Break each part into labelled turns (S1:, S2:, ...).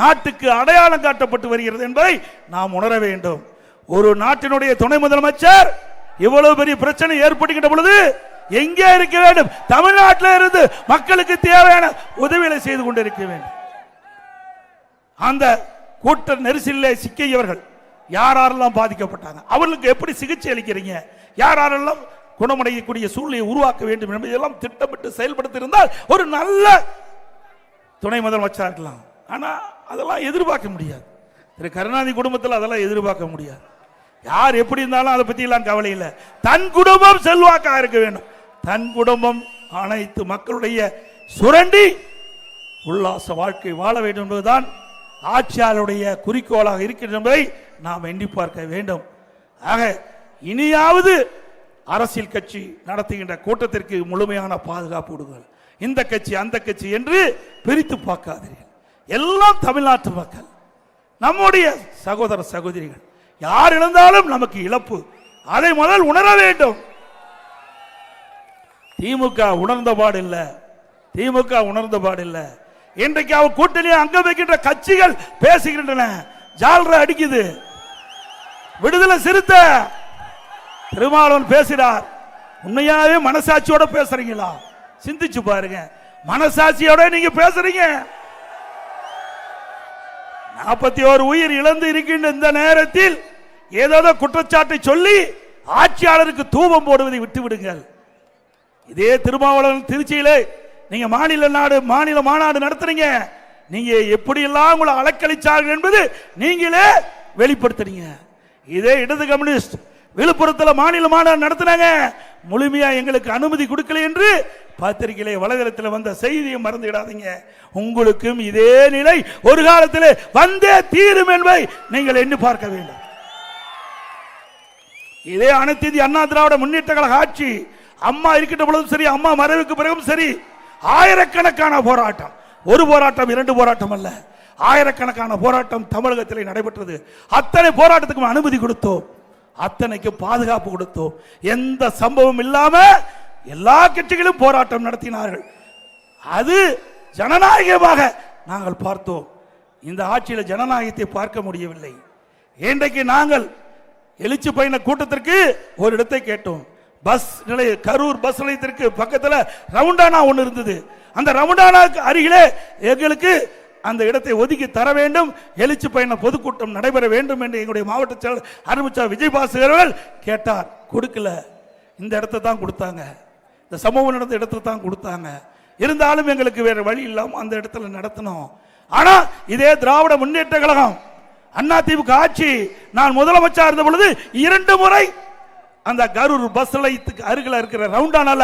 S1: நாட்டுக்கு அடையாளம் காட்டப்பட்டு வருகிறது என்பதை நாம் உணர வேண்டும். ஒரு நாட்டினுடைய துணை முதலமைச்சர் இவ்வளவு பெரிய பிரச்சனை ஏற்படுகின்ற பொழுது எங்கே இருக்க வேண்டும்? தமிழ்நாட்டில் இருந்து மக்களுக்கு தேவையான உதவிகளை செய்து கொண்டிருக்க வேண்டும். அந்த கூட்ட நெரிசலில் சிக்கியவர்கள் யார் யாரெல்லாம் பாதிக்கப்பட்டாங்க? அவர்களுக்கு எப்படி சிகிச்சை அளிக்கிறீங்க? யார் யாரெல்லாம் குணமடையக்கூடிய சூழ்நிலையை உருவாக்க வேண்டும் என்பதெல்லாம் திட்டமிட்டு செயல்படுத்தி இருந்தால் ஒரு நல்ல துணை முதலமைச்சராக இருக்கலாம் ஆனால் அதெல்லாம் எதிர்பார்க்க முடியாது. திரு கருணாநிதி குடும்பத்தில் அதெல்லாம் எதிர்பார்க்க முடியாது. யார் எப்படி இருந்தாலும் அதை பற்றிலாம் கவலை இல்லை. தன் குடும்பம் செல்வாக்காக இருக்க வேண்டும். தன் குடும்பம் அனைத்து மக்களுடைய சுரண்டி உல்லாச வாழ்க்கை வாழ வேண்டும் என்பதுதான் ஆட்சியாளருடைய குறிக்கோளாக இருக்கின்ற என்பதை நாம் எண்ணி பார்க்க வேண்டும். ஆக இனியாவது அரசியல் கட்சி நடத்துகின்ற கூட்டத்திற்கு முழுமையான பாதுகாப்பு கொடுங்கள். இந்த கட்சி அந்த கட்சி என்று பிரித்து பார்க்காதீர்கள். எல்லாம் தமிழ்நாட்டு மக்கள். நம்முடைய சகோதர சகோதரிகள். யார் இழந்தாலும் நமக்கு இழப்பு. அதை முதல் உணர வேண்டும். திமுக உணர்ந்த பாடு திமுக உணர்ந்த பாடு இல்ல. இன்றைக்கு அவர் கூட்டணியை அங்க வைக்கின்ற கட்சிகள் பேசுகின்றன. ஜால்ரா அடிக்குது. விடுதலை சிறுத்த. திருமாவளவன் பேசுகிறார் உண்மையாவே மனசாட்சியோட பேசுறீங்களா? சிந்திச்சு பாருங்க. மனசாட்சியோட நீங்க பேசுறீங்க. நாற்பத்தி ஓரு உயிர் இழந்து இருக்கின்ற இந்த நேரத்தில் ஏதாவது குற்றச்சாட்டை சொல்லி ஆட்சியாளருக்கு தூபம் போடுவதை விட்டு விடுங்கள் இதே திருமாவளவன் திருச்சியிலே நீங்க மாநில நாடு மாநில மாநாடு நடத்துறீங்க. நீங்க எப்படியெல்லாம் உங்களை அலக்களிச்சார்கள் என்பது நீங்களே வெளிப்படுத்துறீங்க. இதே இடது கம்யூனிஸ்ட் விழுப்புரத்தில் மாநில மாநாடு நடத்தினாங்க. முழுமையா எங்களுக்கு அனுமதி கொடுக்கல என்று பத்திரிகையிலே வலைதளத்தில் வந்த செய்தியை மறந்துவிடாதீங்க. உங்களுக்கும் இதே நிலை ஒரு காலத்தில் வந்தே தீரும் என்பதை நீங்கள் எண்ணி பார்க்க வேண்டும். இதே அனைத்து அண்ணா திராவிட முன்னேற்ற கழக ஆட்சி அம்மா இருக்கின்ற பொழுதும் சரி அம்மா மறைவுக்கு பிறகும் சரி ஆயிரக்கணக்கான போராட்டம். ஒரு போராட்டம் இரண்டு போராட்டம் அல்ல. ஆயிரக்கணக்கான போராட்டம் தமிழகத்தில் நடைபெற்றது. அத்தனை போராட்டத்துக்கும் அனுமதி கொடுத்தோம். அத்தனைக்கு பாதுகாப்பு கொடுத்தோம். எந்த சம்பவம் இல்லாம எல்லா கட்சிகளும் போராட்டம் நடத்தினார்கள். அது ஜனநாயகமாக நாங்கள் பார்த்தோம். இந்த ஆட்சியில் ஜனநாயகத்தை பார்க்க முடியவில்லை. இன்றைக்கு நாங்கள் எழுச்சி பயண கூட்டத்திற்கு ஒரு இடத்தை கேட்டோம். பஸ் நிலைய கரூர் பஸ் நிலையத்திற்கு பக்கத்தில் ரவுண்டானா ஒன்று இருந்தது. அந்த ரவுண்டானாக்கு அருகிலே எங்களுக்கு அந்த இடத்தை ஒதுக்கி தர வேண்டும். எழுச்சி பயண பொதுக்கூட்டம் நடைபெற வேண்டும் என்று எங்களுடைய மாவட்ட செயலர் அனுபவிச்சா விஜயபாஸ்கர் அவர்கள் கேட்டார். கொடுக்கல. இந்த இடத்தை தான் கொடுத்தாங்க. இந்த சமூகம் நடந்த இடத்துல தான் கொடுத்தாங்க. இருந்தாலும் எங்களுக்கு வேற வழி இல்லாமல் அந்த இடத்துல நடத்தணும். ஆனால் இதே திராவிட முன்னேற்ற கழகம் அண்ணா திமுக ஆட்சி நான் முதலமைச்சா இருந்த பொழுது இரண்டு முறை அந்த கரூர் பஸ் நிலையத்துக்கு அருகில் இருக்கிற ரவுண்டானால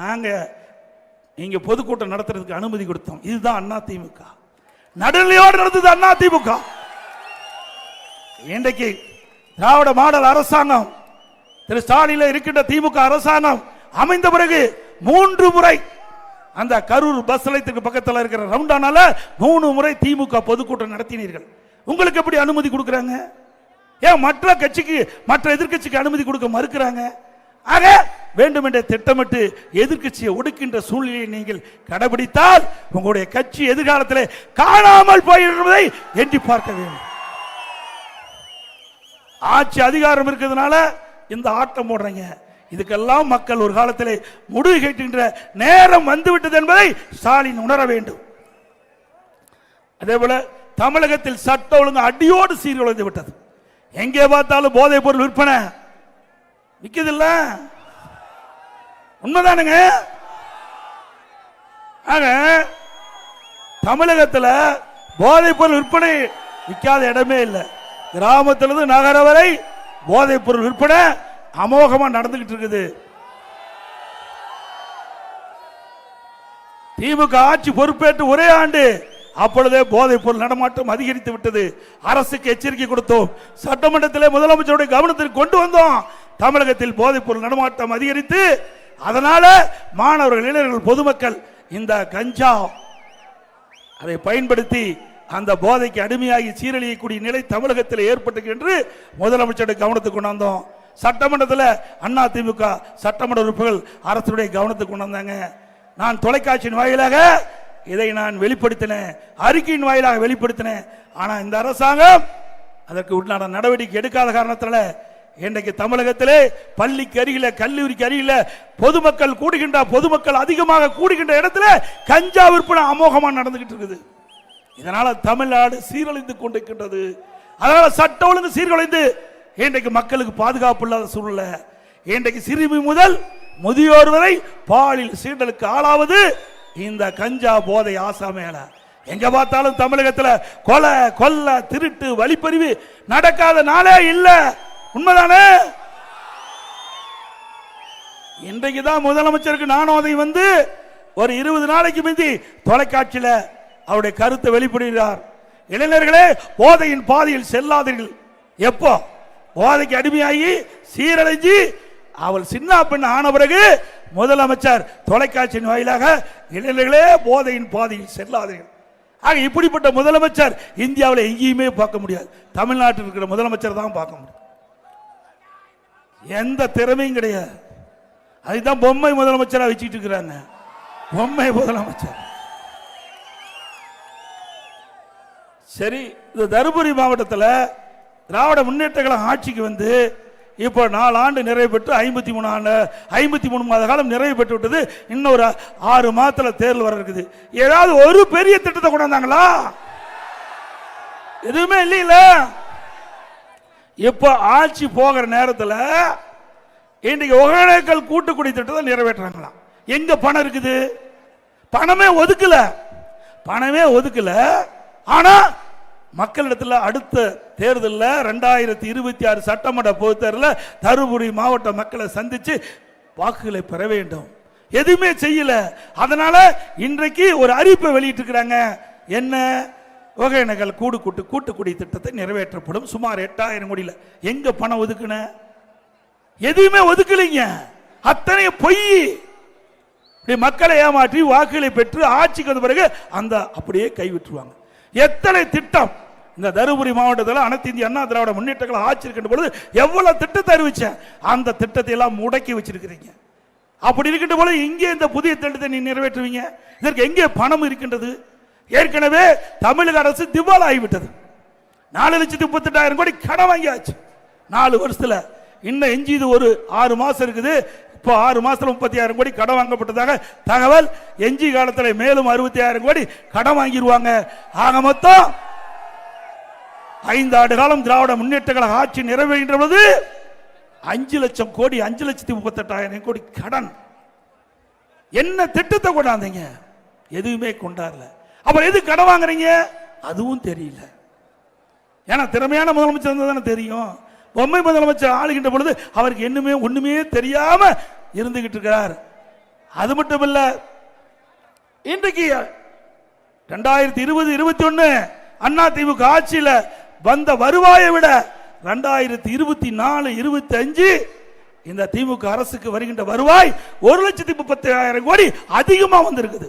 S1: நாங்கள் இங்கே பொதுக்கூட்டம் நடத்துறதுக்கு அனுமதி கொடுத்தோம். இதுதான் அண்ணா திமுக நடுநிலையோடு நடந்தது அண்ணா திமுக. இன்றைக்கு திராவிட மாடல் அரசாங்கம் திரு ஸ்டாலின் இருக்கின்ற திமுக அரசாங்கம் அமைந்த பிறகு மூன்று முறை அந்த கரூர் பஸ் நிலையத்துக்கு பக்கத்தில் இருக்கிற ரவுண்டானால மூணு முறை திமுக பொதுக்கூட்டம் நடத்தினீர்கள். உங்களுக்கு எப்படி அனுமதி கொடுக்குறாங்க? ஏன் மற்ற கட்சிக்கு மற்ற எதிர்க்கட்சிக்கு அனுமதி கொடுக்க மறுக்கிறாங்க? ஆக வேண்டுமென்றே திட்டமிட்டு எதிர்க்கட்சியை ஒடுக்கின்ற சூழ்நிலையை நீங்கள் கடைபிடித்தால் உங்களுடைய கட்சி எதிர்காலத்தில் காணாமல் போயிருப்பதை எண்ணி பார்க்க வேண்டும். ஆட்சி அதிகாரம் இருக்கிறதுனால இந்த ஆட்டம் போடுறீங்க. இதுக்கெல்லாம் மக்கள் ஒரு காலத்தில் முடிவு கேட்டுகின்ற நேரம் வந்துவிட்டது என்பதை ஸ்டாலின் உணர வேண்டும். அதே போல தமிழகத்தில் சட்ட ஒழுங்கு அடியோடு சீர்குலைந்து விட்டது. எங்கே பார்த்தாலும் போதைப் பொருள் விற்பனை. விற்கதில்லை உண்மைதானுங்க. ஆக தமிழகத்தில் போதைப் பொருள் விற்பனை விற்காத இடமே இல்லை. கிராமத்திலிருந்து நகர வரை போதைப் பொருள் விற்பனை அமோகமாக நடந்துகிட்டு இருக்குது. திமுக ஆட்சி பொறுப்பேற்று ஒரே ஆண்டு அப்பொழுதே போதைப் பொருள் நடமாட்டம் அதிகரித்து விட்டது. அரசுக்கு எச்சரிக்கை கொடுத்தோம். சட்டமன்றத்தில் முதலமைச்சருடைய கவனத்திற்கு கொண்டு வந்தோம். தமிழகத்தில் போதைப் பொருள் நடமாட்டம் அதிகரித்து அதனால மாணவர்கள் இளைஞர்கள் பொதுமக்கள் இந்த கஞ்சா அதை பயன்படுத்தி அந்த போதைக்கு அடிமையாகி சீரழியக்கூடிய நிலை தமிழகத்தில் ஏற்பட்டு என்று முதலமைச்சருடைய கவனத்துக்கு கொண்டு வந்தோம் சட்டமன்றத்தில் அண்ணா திமுக சட்டமன்ற உறுப்பினர்கள் அரசுடைய கவனத்துக்கு கொண்டு வந்தாங்க நான் தொலைக்காட்சியின் வாயிலாக இதை நான் வெளிப்படுத்தினேன். அறிக்கையின் வாயிலாக வெளிப்படுத்தினேன். ஆனால் இந்த அரசாங்கம் அதற்கு உண்டான நடவடிக்கை எடுக்காத காரணத்தில் இன்றைக்கு தமிழகத்திலே பள்ளிக்கு அருகில கல்லூரிக்கு அருகில பொதுமக்கள் கூடுகின்ற பொதுமக்கள் அதிகமாக கூடுகின்ற இடத்துல கஞ்சா விற்பனை அமோகமாக நடந்துகிட்டு இருக்குது. இதனால தமிழ்நாடு சீரழிந்து கொண்டிருக்கின்றது. அதனால சட்ட ஒழுங்கு சீர்குலைந்து இன்றைக்கு மக்களுக்கு பாதுகாப்பு இல்லாத சூழ்நிலை. இன்றைக்கு சிறுமி முதல் முதியோர் வரை பாலில் சீண்டலுக்கு ஆளாவது இந்த கஞ்சா போதை ஆசா மேல எங்க பார்த்தாலும் தமிழகத்தில் கொலை கொல்ல திருட்டு வழிப்பறிவு நடக்காத நாளே இல்லை. உண்மைதானே? இன்றைக்கு தான் முதலமைச்சருக்கு நானோதை வந்து ஒரு இருபது நாளைக்கு முந்தி தொலைக்காட்சியில் அவருடைய கருத்தை வெளிப்படுகிறார். இளைஞர்களே போதையின் பாதையில் செல்லாதீர்கள். எப்போ? போதைக்கு அடிமையாகி சீரழிஞ்சு அவள் சின்ன பெண் ஆன பிறகு முதலமைச்சர் தொலைக்காட்சியின் வாயிலாக இளைஞர்களே போதையின் பாதையில் செல்லாதீர்கள். ஆக இப்படிப்பட்ட முதலமைச்சர் இந்தியாவில் எங்கேயுமே பார்க்க முடியாது. தமிழ்நாட்டில் இருக்கிற முதலமைச்சர் தான் பார்க்க முடியும். எந்த திறமையும் கிடையாது. அதுதான் பொம்மை முதலமைச்சராக வச்சுக்கிட்டு இருக்கிறாங்க பொம்மை முதலமைச்சர். சரி இந்த தருமபுரி மாவட்டத்தில் திராவிட முன்னேற்ற கழகம் ஆட்சிக்கு வந்து இப்போ நாலு ஆண்டு நிறைவு பெற்று ஐம்பத்தி மூணு ஆண்டு ஐம்பத்தி மூணு மாத காலம் நிறைவு பெற்று விட்டது. இன்னொரு ஆறு மாதத்தில் தேர்தல் வர இருக்குது. ஏதாவது ஒரு பெரிய திட்டத்தை கொண்டாந்தாங்களா எதுவுமே இல்லைங்களா இப்போ ஆட்சி போகிற நேரத்தில் இன்றைக்கு ஒகேனக்கல் கூட்டுக்குடி திட்டத்தை நிறைவேற்றுறாங்களாம். எங்க பணம் இருக்குது? பணமே ஒதுக்கல. பணமே ஒதுக்கல. ஆனா மக்களிடத்தில் அடுத்த தேர்தலில் ரெண்டாயிரத்தி இருபத்தி ஆறு சட்டமன்ற பொது தேர்தலில் தருமபுரி மாவட்ட மக்களை சந்திச்சு வாக்குகளை பெற வேண்டும். எதுவுமே செய்யல. அதனால இன்றைக்கு ஒரு அறிவிப்பை வெளியிட்டிருக்கிறாங்க. என்ன? ஒகேனகல் கூடு கூட்டு கூட்டுக்குடி திட்டத்தை நிறைவேற்றப்படும். சுமார் எட்டாயிரம் கோடியில். எங்க பணம் ஒதுக்குன? எதுவுமே ஒதுக்கலைங்க. அத்தனை பொய். மக்களை ஏமாற்றி வாக்குகளை பெற்று ஆட்சிக்கு வந்த பிறகு அந்த அப்படியே கைவிட்டுருவாங்க எத்தனை திட்டம்? இந்த தருமபுரி மாவட்டத்தில் அனைத்து இந்திய அண்ணா திராவிட முன்னேற்றங்களை ஆட்சி இருக்கின்ற பொழுது எவ்வளவு திட்டத்தை அறிவிச்சேன். அந்த திட்டத்தை எல்லாம் முடக்கி வச்சிருக்கிறீங்க. அப்படி இருக்கின்ற பொழுது இங்கே இந்த புதிய திட்டத்தை நீ நிறைவேற்றுவீங்க. இதற்கு எங்கே பணம் இருக்கின்றது? ஏற்கனவே தமிழக அரசு திவால் ஆகிவிட்டது நாலு லட்சத்தி முப்பத்தெட்டாயிரம் கோடி கடன் வாங்கியாச்சு. நாலு வருஷத்தில். இன்னும் எஞ்சியது ஒரு ஆறு மாதம் இருக்குது. இப்போ ஆறு மாதத்தில் முப்பத்தி ஆயிரம் கோடி கடன் வாங்கப்பட்டதாக தகவல். எஞ்சி காலத்தில் மேலும் அறுபத்தி ஆயிரம் கோடி கடன் வாங்கிடுவாங்க ஆக மொத்தம் ஐந்து ஆண்டு காலம் திராவிட முன்னேற்ற கழக ஆட்சி நிறைவேறுகின்ற பொழுது அஞ்சு லட்சம் கோடி அஞ்சு லட்சத்தி முப்பத்தெட்டாயிரம் கோடி கடன். என்ன திட்டத்தை கொண்டாந்தீங்க? எதுவுமே கொண்டாடல. அப்புறம் எது கடன் வாங்குறீங்க? அதுவும் தெரியல. ஏன்னா திறமையான முதலமைச்சர் தானே தெரியும். பொம்மை முதலமைச்சர் ஆளுகின்ற பொழுது அவருக்கு என்னமே ஒண்ணுமே தெரியாம இருந்துகிட்டு இருக்கிறார் அது மட்டும் இல்ல இன்றைக்கு ரெண்டாயிரத்தி இருபது இருபத்தி ஒன்னு அண்ணா திமுக ஆட்சியில வந்த வருவாயை விட ரெண்டாயிரத்தி இருபத்தி நாலு இருபத்தி அஞ்சு இந்த திமுக அரசுக்கு வருகின்ற வருவாய் ஒரு லட்சத்தி முப்பத்தி ஆயிரம் கோடி அதிகமா வந்திருக்குது.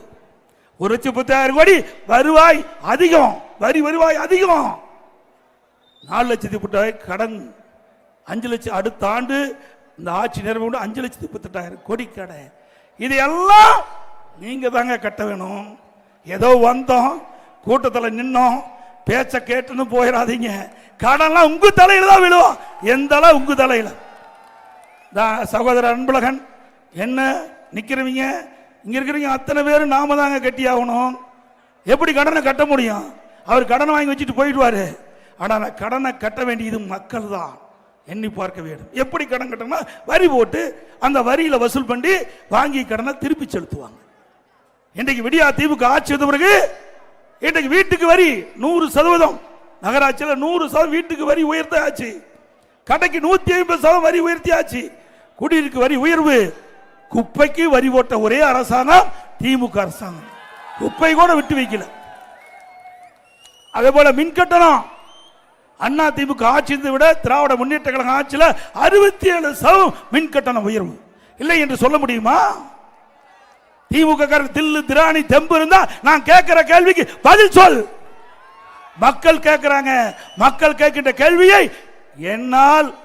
S1: ஒரு லட்சம் பத்தாயிரம் கோடி வருவாய் அதிகம். வரி வருவாய் அதிகம். நாலு லட்சத்தி பத்தாயிரம் கடன். அஞ்சு லட்சம் அடுத்த ஆண்டு இந்த ஆட்சி நிறைவு அஞ்சு லட்சத்தி முப்பத்தெட்டாயிரம் கோடி கடை. இதையெல்லாம் நீங்க தாங்க கட்ட வேணும். ஏதோ வந்தோம் கூட்டத்தில் நின்னோம் பேச்ச கேட்டுன்னு போயிடாதீங்க. கடன்லாம் உங்க தலையில தான் விழுவோம். எந்த அளவு உங்க தலையில? தான் சகோதரர் அன்பழகன் என்ன நிக்கிறவங்க? இங்க இருக்கிறவங்க அத்தனை பேரும் நாம தாங்க கட்டி ஆகணும் எப்படி கடனை கட்ட முடியும்? அவர் கடனை வாங்கி வச்சுட்டு போயிடுவாரு. ஆனால் கடனை கட்ட வேண்டியது மக்கள் தான் எண்ணி பார்க்க வேண்டும். எப்படி கடன் கட்டணும்னா வரி போட்டு அந்த வரியில வசூல் பண்ணி வாங்கி கடனை திருப்பி செலுத்துவாங்க. இன்றைக்கு விடியா தீவுக்கு ஆட்சி வந்த பிறகு இன்றைக்கு வீட்டுக்கு வரி நூறு சதவீதம். நகராட்சியில் நூறு சதவீதம் வீட்டுக்கு வரி உயர்த்தாச்சு. கடைக்கு நூத்தி ஐம்பது சதவீதம் வரி உயர்த்தியாச்சு. குடியிருக்கு வரி உயர்வு குப்பைக்கு வரி போட்ட ஒரே அரசாங்கம் திமுக அரசாங்கம். குப்பை கூட விட்டு வைக்கல. அதே போல மின் கட்டணம். அண்ணா திமுக ஆட்சி விட திராவிட முன்னேற்ற கழக ஆட்சியில் அறுபத்தி ஏழு சதவீதம் மின் கட்டணம் உயர்வு. இல்லை என்று சொல்ல முடியுமா? திமுக தில்லு திராணி தெம்பு இருந்தா நான் கேட்கிற கேள்விக்கு பதில் சொல். மக்கள் கேட்கிறாங்க. மக்கள் கேட்கின்ற கேள்வியை என்னால்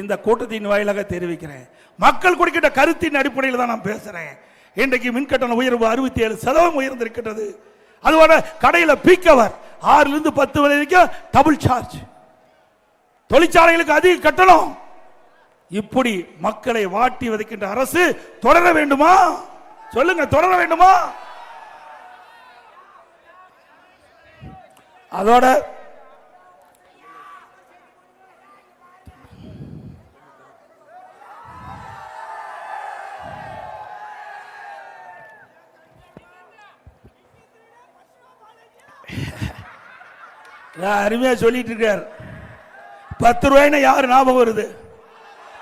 S1: இந்த கூட்டத்தின் வாயிலாக தெரிவிக்கிறேன். மக்கள் கொடுக்கின்ற கருத்தின் அடிப்படையில் தான் நான் பேசுறேன். இன்றைக்கு மின்கட்டண உயர்வு அறுபத்தி ஏழு சதவீதம் உயர்ந்திருக்கிறது அதுபோல கடையில் பீக்கவர் ஆறுல இருந்து பத்து வரை வரைக்கும் டபுள் சார்ஜ் தொழிற்சாலைகளுக்கு அதிக கட்டணம். இப்படி மக்களை வாட்டி வதைக்கின்ற அரசு தொடர வேண்டுமா? சொல்லுங்க தொடர வேண்டுமா? அதோட நான் அருமையா சொல்லிட்டு இருக்கார். பத்து ரூபாய்னா யாரு ஞாபகம் வருது?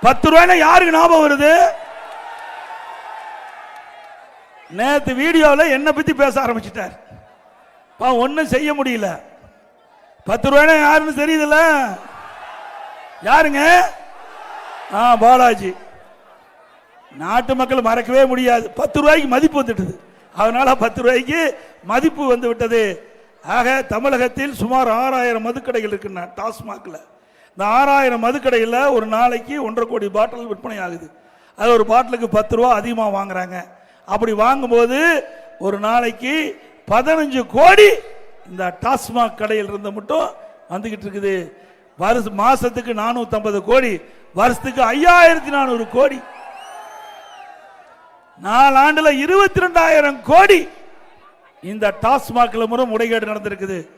S1: பத்து ரூபாய்னா யாருக்கு ஞாபகம் வருது? நேத்து வீடியோவில் என்ன பத்தி பேச ஆரம்பிச்சிட்டார். ஒன்றும் செய்ய முடியல. பத்து ரூபாய்னா யாருன்னு தெரியுதுல்ல? யாருங்க? ஆ பாலாஜி. நாட்டு மக்கள் மறக்கவே முடியாது. பத்து ரூபாய்க்கு மதிப்பு வந்துட்டது. அதனால பத்து ரூபாய்க்கு மதிப்பு வந்து விட்டது. ஆக தமிழகத்தில் சுமார் ஆறாயிரம் மதுக்கடைகள் இருக்குன்னா டாஸ்மாகில். இந்த ஆறாயிரம் மதுக்கடையில் ஒரு நாளைக்கு ஒன்றரை கோடி பாட்டில் விற்பனை ஆகுது. அது ஒரு பாட்டிலுக்கு பத்து ரூபா அதிகமாக வாங்குறாங்க. அப்படி வாங்கும்போது ஒரு நாளைக்கு பதினஞ்சு கோடி இந்த டாஸ்மாக் கடையில் இருந்து மட்டும் வந்துக்கிட்டு இருக்குது. வருஷ மாதத்துக்கு நானூற்றம்பது கோடி வருஷத்துக்கு ஐயாயிரத்தி நானூறு கோடி. நாலாண்டில் இருபத்தி ரெண்டாயிரம் கோடி இந்த டாஸ்மாக்ல முறை முறைகேடு நடந்திருக்குது.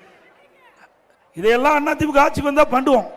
S1: இதையெல்லாம் அதிமுக ஆட்சிக்கு வந்தா பண்ணுவோம்.